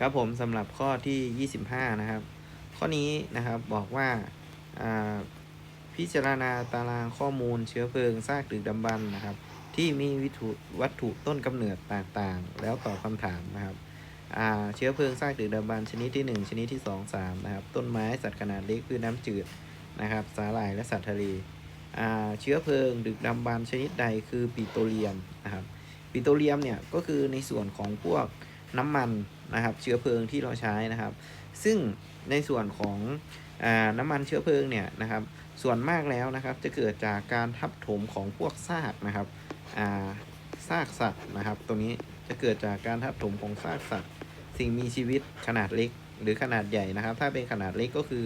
ครับผมสำหรับข้อที่ 25 นะครับ ข้อนี้นะครับบอกว่าพิจารณาตารางข้อมูลเชื้อเพลิงซากดึกดำบรรนะครับ ที่มีวิถุวัตถุต้นกำเนิดต่างๆ แล้วตอบคำถามนะครับเชื้อเพลิงซากดึกดำบรรชนิดที่ 1 ชนิดที่ 2 3นะครับต้นไม้สัตว์ขนาดเล็กพืชน้ำจืดนะครับสาหร่ายและสัตว์ทะเลเชื้อเพลิงดึกดำบรรชนิดใดคือปิโตรเลียมนะครับปิโตรเลียมเนี่ยก็คือในส่วนของพวกน้ำมัน นะครับ เชื้อเพลิงที่เราใช้นะครับ ซึ่งในส่วนของอน้ำมันเชื้อเพลิงเนี่ยนะครับ ส่วนมากแล้วนะครับจะเกิดจากการทับถมของพวกซากนะครับซากสัตว์นะครับตรงนี้จะเกิดจากการทับถมของซากสัตว์ สิ่งมีชีวิตขนาดเล็กหรือขนาดใหญ่นะครับ ถ้าเป็นขนาดเล็กก็คือ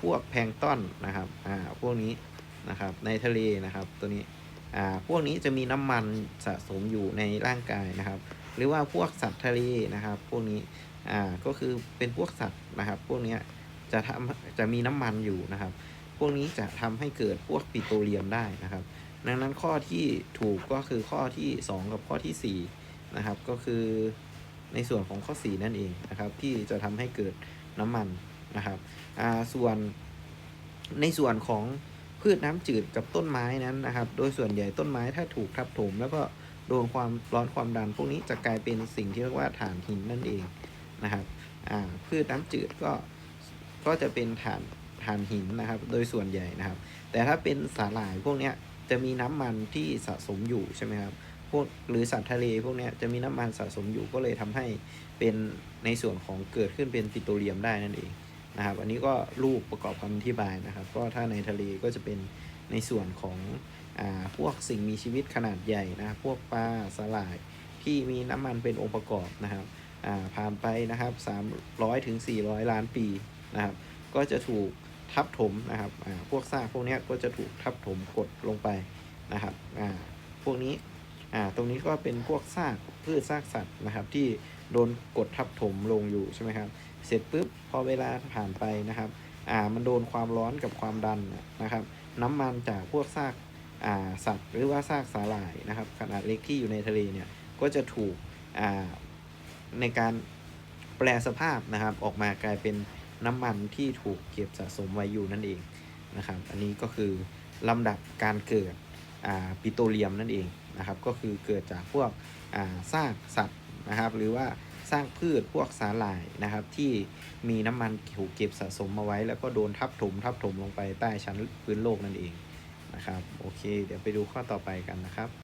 พวกแพลงต้อนนะครับอ่าพวกนี้นะครับในทะเลนะครับตัวนี้อ่าพวกนี้จะมีน้ำมันสะสมอยู่ในร่างกายนะครับ หรือว่าพวกสัตว์ทะเลนะครับ พวกนี้อ่าก็คือเป็นพวกสัตว์นะครับ พวกนี้จะทำจะมีน้ำมันอยู่นะครับ พวกนี้จะทำให้เกิดพวกปิโตรเลียมได้นะครับ ดังนั้นข้อที่ถูกก็คือข้อที่ 2 กับข้อที่4นะครับ ก็คือในส่วนของข้อ 4 นั่นเองนะครับ ที่จะทำให้เกิดน้ำมันนะครับอ่าส่วนในส่วนของพืชน้ำจืดกับต้นไม้นั้นนะครับ โดยส่วนใหญ่ต้นไม้ถ้าถูกทับถมแล้วก็ โดนความร้อนความดันพวกนี้จะกลายเป็นสิ่งที่เรียกว่าถ่านหินนั่นเองนะครับพืชน้ำจืดก็ก็จะเป็นถ่านถ่านหินนะครับ โดยส่วนใหญ่นะครับ แต่ถ้าเป็นสาหร่ายพวกนี้จะมีน้ำมันที่สะสมอยู่ใช่ไหมครับพวกหรือสัตว์ทะเลพวกนี้จะมีน้ำมันสะสมอยู่ก็เลยทำให้เป็นในส่วนของเกิดขึ้นเป็นปิโตรเลียมได้นั่นเอง นะครับ อันนี้ก็รูปประกอบคำอธิบายนะครับ ก็ถ้าในทะเลก็จะเป็นในส่วนของอ่าพวกสิ่งมีชีวิตขนาดใหญ่นะครับพวกปลาสาหร่ายที่มีน้ำมันเป็นองค์ประกอบนะครับอ่าผ่านไปนะครับ 300ถึง400 ล้านปีนะครับ ก็จะถูกทับถมนะครับอ่าพวกซากพวกนี้ก็จะถูกทับถมกดลงไปนะครับอ่าพวกนี้อ่าตรงนี้ก็เป็นพวกซากพืชซากสัตว์นะครับ ที่โดนกดทับถมลงอยู่ใช่ไหมครับ เสร็จปุ๊บพอเวลาผ่านไปนะครับอ่ามันโดนความร้อนกับความดันนะครับ น้ำมันจากพวกซากอ่าสัตว์หรือว่าซากสาหร่ายนะครับ ขนาดเล็กที่อยู่ในทะเลเนี่ยก็จะถูกอ่าในการแปลสภาพนะครับ ออกมากลายเป็นน้ำมันที่ถูกเก็บสะสมไว้อยู่นั่นเองนะครับ อันนี้ก็คือลำดับการเกิดอ่าปิโตรเลียมนั่นเองนะครับ ก็คือเกิดจากพวกอ่าซากสัตว์ นะครับ หรือว่าสร้างพืชพวกสาหร่ายนะครับ ที่มีน้ำมันถูกเก็บสะสมมาไว้ แล้วก็โดนทับถมทับถมลงไปใต้ชั้นพื้นโลกนั่นเองนะครับ โอเค เดี๋ยวไปดูข้อต่อไปกันนะครับ